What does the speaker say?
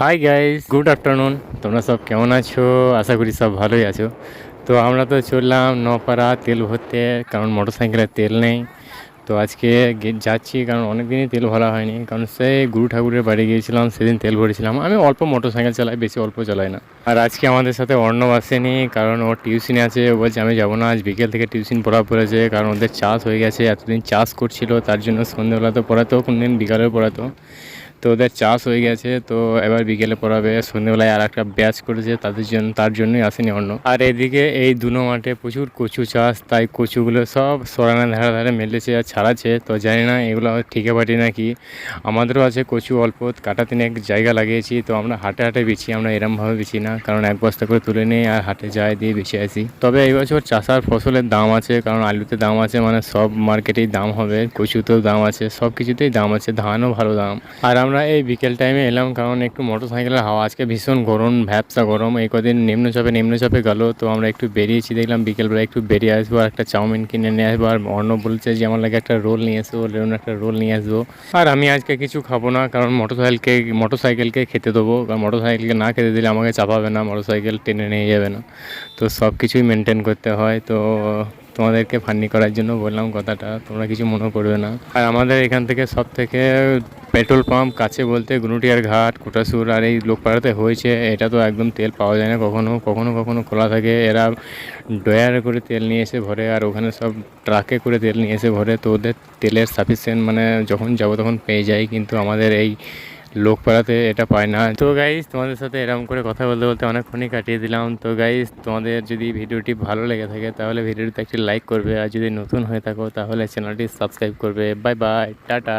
Hi guys good afternoon তোমরা সব কেমন আছো? আশা করি সব ভালোই আছো। তো আমরা তো চললাম নপাড়া তেল ভরতে, কারণ মোটর সাইকেলে তেল নেই। তো আজকে যাচ্ছি, কারণ অনেক দিনই তেল ভরা হয়নি। কারণ সেই গুরু ঠাকুরের বাড়ি গিয়েছিলাম, সেদিন তেল ভরেছিলাম। আমি অল্প মোটর সাইকেল চালাই, বেশি অল্প চালাই না। আর আজকে আমাদের সাথে অর্ণব আসেনি, কারণ ওর টিউশনে আছে। ও বলছে, আমি যাব না, আজ বিকেল থেকে টিউশন পড়া পড়েছে। কারণ ওদের চাষ হয়ে গেছে, এতদিন চাষ করছিল, তার জন্য সন্ধ্যেবেলা তো পড়াতো কোন দিন বিকালেও পড়াতো। তো ওদের চাষ হয়ে গেছে, তো এবার বিকেলে পড়াবে। সন্ধ্যেবেলায় আর একটা ব্যাচ করেছে, তাদের জন্য তার জন্যই আসেনি অন্য আর এদিকে এই দুনো মাঠে প্রচুর কচু চাষ, তাই কচুগুলো সব সরানোর ধারে ধারে মেলেছে আর ছাড়াচ্ছে। তো জানি না, এগুলো ঠিকে পাটি নাকি? আমাদেরও আছে কচু অল্প, কাটা তিনেক জায়গা লাগিয়েছি, তো আমরা হাটে হাটে বেছি আমরা এরমভাবে বেছি না, কারণ এক বস্তা করে তুলে নিই আর হাটে যাই দিয়ে বেশি আসি। তবে এই বছর চাষার ফসলের দাম আছে, কারণ আলুতে দাম আছে মানে সব মার্কেটেই দাম হবে, কচুতেও দাম আছে, সব কিছুতেই দাম আছে, ধানও ভালো দাম। আর আমরা এই বিকেল টাইমে এলাম কারণ একটু মোটর সাইকেলের হাওয়া। আজকে ভীষণ গরম, ভ্যাবসা গরম। এই কদিন নিম্নচাপে নিম্নচাপে গেল। তো আমরা একটু বেরিয়েছি, দেখলাম বিকেলবেলা একটু বেরিয়ে আসব আর একটা চাউমিন কিনে নিয়ে আসব। আর অন্য বলছে যে, আমার লাগে একটা রোল নিয়ে আসব লেরুন একটা রোল নিয়ে আসব। আর আমি আজকে কিছু খাব না, কারণ মোটর সাইকেলকে মোটর সাইকেলকে খেতে দেবো। কারণ মোটর সাইকেলকে না খেতে দিলে আমাকে চাপাবে না মোটর সাইকেল টেনে নিয়ে যাবে না। তো সব কিছুই মেনটেন করতে হয়। তো তোমাদেরকে ফান্নি করার জন্য বললাম কথাটা, তোমরা কিছু মনে করবে না। আর আমাদের এখান থেকে সব থেকে পেট্রোল পাম্প কাছে বলতে গুনুটিয়ার ঘাট, কোটাসুর আর এই লোকপাড়াতে হয়েছে। এটা তো একদম তেল পাওয়া যায় না কখনো কখনো কখনো খোলা থাকে। এরা ডয়ারে করে তেল নিয়ে এসে ভরে আর ওখানে সব ট্রাকে করে তেল নিয়ে এসে ভরে। তো ওদের তেলের সাফিসিয়েন্ট মানে যখন যাব তখন পেয়ে যায় কিন্তু আমাদের এই লোকপাড়াতে এটা পায় না। তো গাইজ তোমাদের সাথে এরকম করে কথা বলতে বলতে অনেকক্ষণই কাটিয়ে দিলাম। তো গাইজ তোমাদের যদি ভিডিওটি ভালো লেগে থাকে, তাহলে ভিডিওটিতে একটি লাইক করবে। আর যদি নতুন হয়ে থাকো, তাহলে চ্যানেলটি সাবস্ক্রাইব করবে। Bye bye tata.